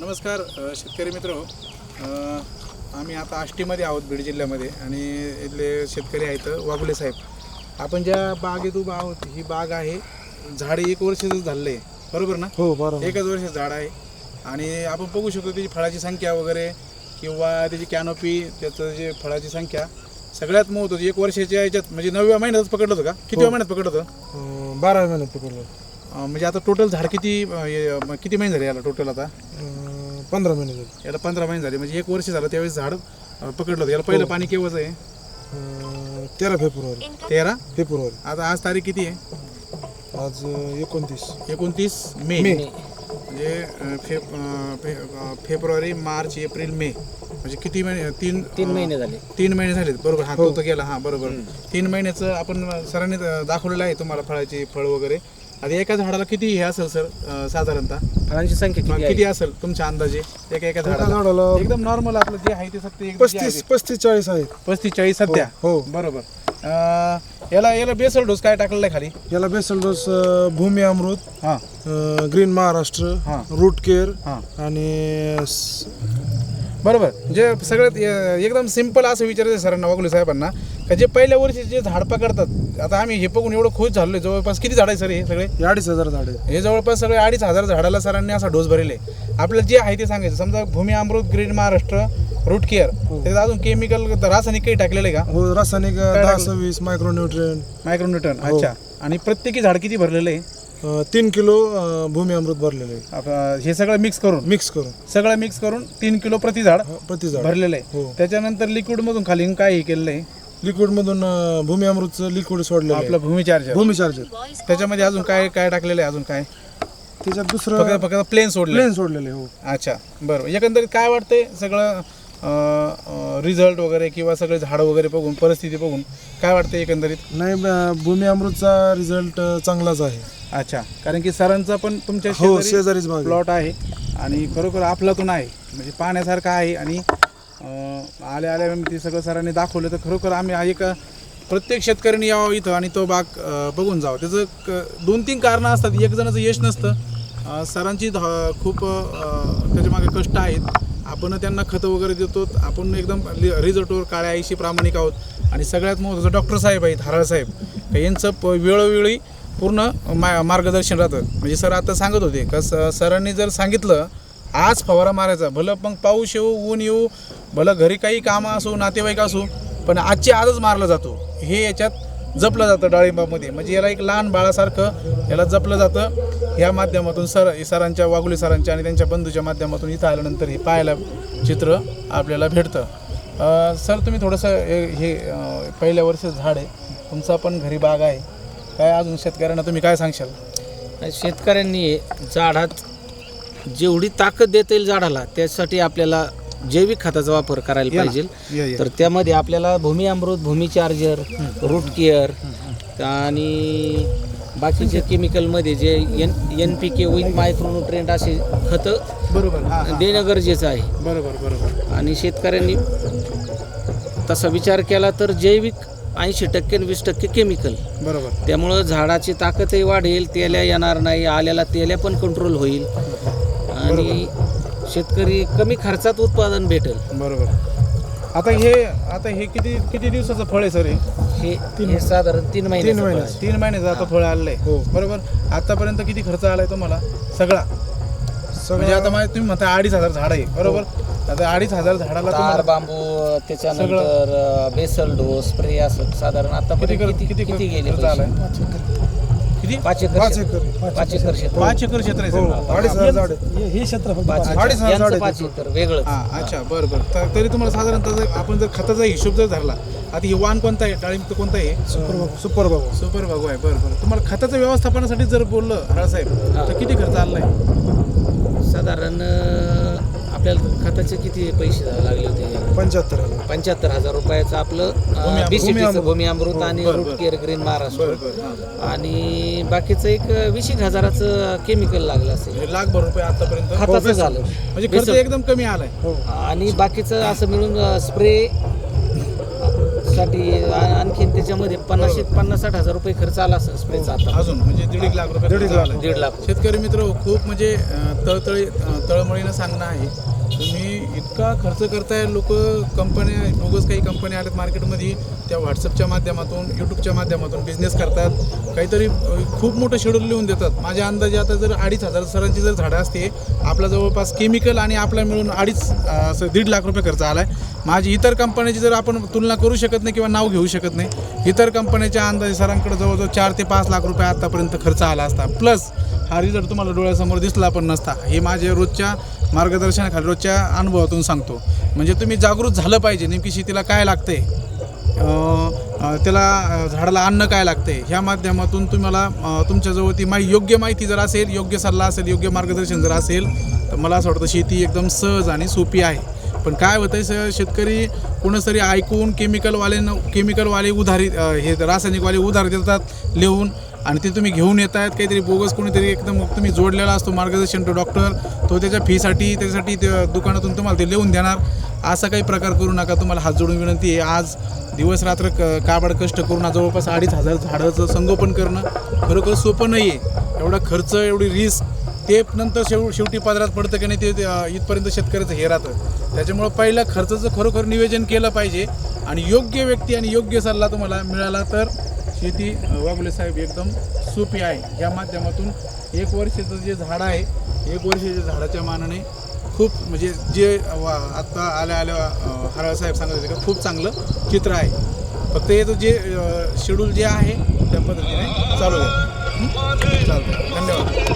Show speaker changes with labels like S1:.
S1: नमस्कार शेतकरी मित्र. आम्ही आता आष्टीमध्ये आहोत बीड जिल्ह्यामध्ये आणि इथले शेतकरी आहेत वाघुले साहेब. आपण ज्या बागेत उभा आहोत ही बाग आहे झाड एक वर्षाचं झालेलं आहे. बरोबर ना?
S2: हो बरोबर.
S1: एकच वर्ष झाड आहे. आणि आपण बघू शकतो त्याची फळाची संख्या वगैरे किंवा त्याची कॅनोपी त्याचं जे फळाची संख्या सगळ्यात महत्त्वाची एक वर्षाच्या याच्यात म्हणजे नवव्या महिन्यातच पकडलं होतं का? किती महिन्यात पकडलं होतं?
S2: अं, बारा महिन्यात पकडलं
S1: म्हणजे आता टोटल झाड किती हे, किती महिने झाले याला टोटल आता?
S2: पंधरा महिने झाले.
S1: याला पंधरा महिने झाले. म्हणजे एक वर्ष झालं त्यावेळेस झाड अ, पकडलं होतं. याला पहिलं पाणी केव्हाच आहे?
S2: अं, तेरा फेब्रुवारी.
S1: तेरा?
S2: फेब्रुवारी.
S1: आता आज तारीख किती आहे?
S2: आज अं, एकोणतीस.
S1: एकोणतीस मे.
S2: मे.
S1: म्हणजे अ, फे अ, फे अ, फेब्रुवारी मार्च एप्रिल मे. म्हणजे किती महिने तीन
S3: तीन
S1: अ,
S3: महिने झाले.
S1: तीन महिने झालेत. बरोबर. हा तो तर गेला. हा बरोबर. तीन महिन्याचं आपण सरांनी दाखवलेलं आहे तुम्हाला फळाची फळ वगैरे. आता एका झाडाला किती हे असेल सर? अ, साधारणतः?
S3: फळांची संख्या किती
S1: किती
S3: आहे?
S1: असेल तुमच्या अंदाजे? एका एका झाडाला?
S2: झाडाला
S1: एकदम नॉर्मल आपलं जे आहे ते आहे
S2: पस्तीस. पस्तीस चाळीस आहेत
S1: पस्तीस चाळीस सध्या?
S2: हो
S1: बरोबर. अं, याला याला बेसल डोस काय टाकलेला आहे खाली?
S2: याला बेसल डोस अं, भूमी अमृत
S1: हां.
S2: अं, ग्रीन महाराष्ट्र
S1: हा.
S2: रूट केअर
S1: हां.
S2: आणि स-
S1: बरोबर. जे सगळ्यात अं, एकदम सिंपल असं विचारायचं आहे सरांना वागुले साहेबांना. का जे पहिल्या वर्षी जे झाड पकडतात आता आम्ही हे बघून एवढं खुश झालो जवळपास किती झाड आहे सर हे सगळे?
S2: हे अडीच हजार झाड
S1: हे जवळपास सगळे अडीच हजार झाडाला सरांनी असा डोस भरले आपल्याला जे आहे ते सांगायचं. समजा Bhumi Amrut green Maharashtra root care. त्याच्यात अजून केमिकल रासायनिक काही टाकलेलं आहे का?
S2: हो रासायनिक दहा? सव्वीस मायक्रोन्युट्रियन
S1: मायक्रोन्यूटन
S2: हो.
S1: अच्छा. आणि प्रत्येकी झाड किती भरलेलं आहे?
S2: तीन किलो अं, भूमी अमृत भरलेले आहे.
S1: आप- हे सगळं मिक्स करून?
S2: मिक्स करून.
S1: सगळं मिक्स करून तीन किलो प्रति झाड
S2: अं, प्रति झाड.
S1: भरलेलं आहे.
S2: हो.
S1: त्याच्यानंतर लिक्विड मधून खाली काय हे केलेलं आहे?
S2: लिक्विड मधून अं, भूमी अमृतचं लिक्विड सोडलेलं आहे.
S1: आपलं भूमी चार्जर
S2: भूमी चार्जर
S1: त्याच्यामध्ये अजून काय काय टाकलेलं आहे अजून काय?
S2: त्याच्यात दुसरं
S1: फक्त प्लेन सोडले
S2: प्लेन सोडलेलं आहे हो.
S1: अच्छा बरं. एकंदरीत काय वाटतंय सगळं रिझल्ट वगैरे किंवा सगळे झाडं वगैरे बघून परिस्थिती बघून काय वाटतंय एकंदरीत?
S2: नाही ब- भूमी अमृतचा रिझल्ट चांगलाच आहे.
S1: अच्छा कारण की सरांचा पण तुमच्या
S2: हो
S1: शेजारी
S2: शेजारीच भाग आहे.
S1: प्लॉट आहे आणि खरोखर आपलातून आहे. म्हणजे पाहण्यासारखं आहे आणि अं, आल्या आल्या ते सगळं सरांनी दाखवलं. तर खरोखर आम्ही हा एक प्रत्येक शेतकऱ्यांनी यावं इथं आणि तो बाग बघून जावं. त्याचं क दोन तीन कारणं असतात. एक जणाचं यश नसतं. सरांची ध- खूप त्याच्यामागे कष्ट आहेत. आपण त्यांना खतं वगैरे देतो. आपण एकदम रिझल्टवर काळ्या आईशी प्रामाणिक आहोत. आणि सगळ्यात महत्त्वाचं डॉक्टर साहेब आहेत हराळ साहेब. यांचं प वेळोवेळी पूर्ण मा मार्गदर्शन राहतं. म्हणजे सर आता सांगत होते का स सरांनी जर सांगितलं आज फवारा मारायचा. भलं मग पाऊस येऊ ऊन येऊ भलं घरी काही कामं असो नातेवाईक असो पण आजची आजच मारला जातो. हे याच्यात जपलं जातं डाळिंबामध्ये. म्हणजे याला एक लहान बाळासारखं याला जपलं जातं. ह्या माध्यमातून सर सरांच्या वागुली सरांच्या आणि त्यांच्या बंधूच्या माध्यमातून इथं आल्यानंतर हे पाहायला चित्र आपल्याला भेटतं. सर तुम्ही थोडंसं हे हे, पहिल्या वर्षी झाड आहे. तुमचा पण घरी बाग आहे. काय अजून शेतकऱ्यांना तुम्ही काय सांगशाल?
S3: शेतकऱ्यांनी झाडात जेवढी ताकद देता येईल झाडाला त्यासाठी आपल्याला जैविक खताचा वापर करायला
S1: या ना.
S3: पाहिजे.
S1: या.
S3: तर त्यामध्ये आपल्याला Bhumi Amrut Bhumi charger root care आणि बाकीचे केमिकलमध्ये जे एन एन पी के विन मायक्रोन्युट्रेंट असे खतं
S1: बरोबर हां हां.
S3: देणं गरजेचं आहे.
S1: बरोबर बरोबर.
S3: आणि शेतकऱ्यांनी तसा विचार केला तर जैविक ऐंशी टक्के आणि वीस टक्के केमिकल
S1: बरोबर.
S3: त्यामुळं झाडाची ताकदही वाढेल तेल्या येणार नाही आल्याला तेल्या पण कंट्रोल होईल. आणि शेतकरी कमी खर्चात उत्पादन भेटेल.
S1: बरोबर. आता हे आता हे किती किती दिवसाचं फळ आहे सर हे?
S3: हे हे साधारण तीन महिने
S2: तीन महिन्याचं.
S1: तीन महिन्याचं आता फळ आहे
S2: हो.
S1: बरोबर? आतापर्यंत किती खर्च आलाय तुम्हाला? सगळा. म्हणजे आता माझ्या तुम्ही म्हणता अडीच हजार झाड आहे. बरोबर? आता अडीच हजार झाडाला
S3: तार
S1: तुम्हाला
S3: बांबू त्याच्यानंतर अं, बेसल डोस स्प्रे असं साधारण
S1: किती खर्च-
S3: किती
S1: किती
S3: किती गेले
S1: खर्च
S3: पैसे?
S1: किती?
S3: पाच एकर
S2: पाच
S3: क्षेत्र-
S2: एकर.
S3: पाच एकर क्षेत्र.
S1: पाच एकर क्षेत्र आहे
S2: हो
S1: सर
S2: अडीच हजार झाड आहेत.
S4: हे क्षेत्र फक्त
S3: पाच
S2: अडीच हजार
S3: यांचं
S2: झाड आहेत.
S3: पाच एकर वेगळं
S1: हा अच्छा बरं बरं. तर तरी तुम्हाला साधारणतः जर आपण जर खताचा हिशोब जर धरला आता हे वाण कोणता आहे? डाळिंब कोणता आहे?
S2: सुपर बाबू
S1: सुपर भागू आहे. बरं बरं. तुम्हाला खताच्या व्यवस्थापनासाठी जर बोललं हळसाहेब
S3: हा.
S1: तर किती खर्च आलाय
S3: साधारण अं, आपल्याला खताचे किती पैसे लागले होते?
S2: पंच्याहत्तर हजार.
S3: पंच्याहत्तर हजार रुपयाचं आपलं
S1: भूमी
S3: अं,
S1: अमृत.
S2: भूमी
S3: अमृत आणि
S1: बरं,
S3: रूट. Care green Maharashtra.
S1: हां
S3: आणि बाकीचं एक वीस एक हजाराचं केमिकल लागलं असेल.
S1: म्हणजे लाखभर रुपये आतापर्यंत.
S3: खताचं झालं.
S1: म्हणजे खर्च
S3: बेसल.
S1: एकदम कमी आलाय.
S2: हो
S3: आणि बाकीचं असं मिळून स्प्रे साठी आ- आणखीन त्याच्यामध्ये पन्नास पन्नास साठ हजार रुपये खर्च आला असेल स्प्रेचा आता.
S1: अजून म्हणजे दीड एक लाख रुपये
S2: दीड एक लाख.
S3: दीड लाख.
S1: शेतकरी मित्र खूप म्हणजे तळतळी तळमळीनं सांगणं आहे. तुम्ही इतका खर्च करताय लोक कंपन्या बोगस काही कंपन्या आल्यात मार्केटमध्ये त्या व्हॉट्सअपच्या माध्यमातून यूट्यूबच्या माध्यमातून बिझनेस करतात. काहीतरी खूप मोठं शेड्यूल लिहून देतात. माझ्या अंदाजे आता जर अडीच हजार सरांची जर झाडं असते आपला जवळपास केमिकल आणि आपला मिळून अडीच असं दीड लाख रुपये खर्च आला आहे माझी इतर कंपन्याची जर आपण तुलना करू शकत नाही किंवा नाव घेऊ शकत नाही. इतर कंपन्याच्या अंदाजे सरांकडे जवळजवळ चार ते पाच लाख रुपये आतापर्यंत खर्च आला असता. प्लस हा रिझल्ट तुम्हाला डोळ्यासमोर दिसला पण नसता. हे माझे रोजच्या मार्गदर्शनाखाली रोजच्या अनुभवातून सांगतो. म्हणजे तुम्ही जागृत झालं पाहिजे. नेमकी शेतीला काय लागते त्याला झाडाला अन्न काय लागते ह्या माध्यमातून तुम्हाला तुमच्याजवळ ती माहिती योग्य माहिती जर असेल योग्य सल्ला असेल योग्य मार्गदर्शन जर असेल तर मला असं वाटतं शेती एकदम सहज आणि सोपी आहे. पण काय होतं स शेतकरी कोणीच ऐकून केमिकलवाले केमिकलवाले उधारी हे रासायनिकवाले उधार देतात लिहून आणि ते तुम्ही घेऊन येत आहेत काहीतरी बोगस कोणीतरी एकदम तुम्ही जोडलेला असतो मार्गदर्शन तो डॉक्टर तो त्याच्या फीसाठी त्याच्यासाठी दुकानातून तुम्हाला ते लिहून देणार. असा काही प्रकार करू नका तुम्हाला हात जोडून विनंती आहे. आज दिवस रात्र क काबाड कष्ट करून जवळपास अडीच हजार झाडाचं संगोपन करणं खरोखर सोपं नाही आहे एवढा खर्च एवढी रिस्क ते नंतर शेव शेवटी पदरात पडतं की नाही ते इथपर्यंत शेतकऱ्याचं हे राहतं. त्याच्यामुळं पहिलं खर्चाचं खरोखर नियोजन केलं पाहिजे आणि योग्य व्यक्ती आणि योग्य सल्ला तुम्हाला मिळाला तर शेती वागुले साहेब एकदम सोपी आहे. या माध्यमातून एक वर्षाचं जे झाड आहे एक वर्षाच्या झाडाच्या मानाने खूप म्हणजे जे वा आत्ता आल्या आल्या अं, हराळ साहेब सांगत होते का खूप चांगलं चित्र आहे. फक्त हे जे शेड्यूल जे आहे त्या पद्धतीने चालू आहे. चालतं धन्यवाद.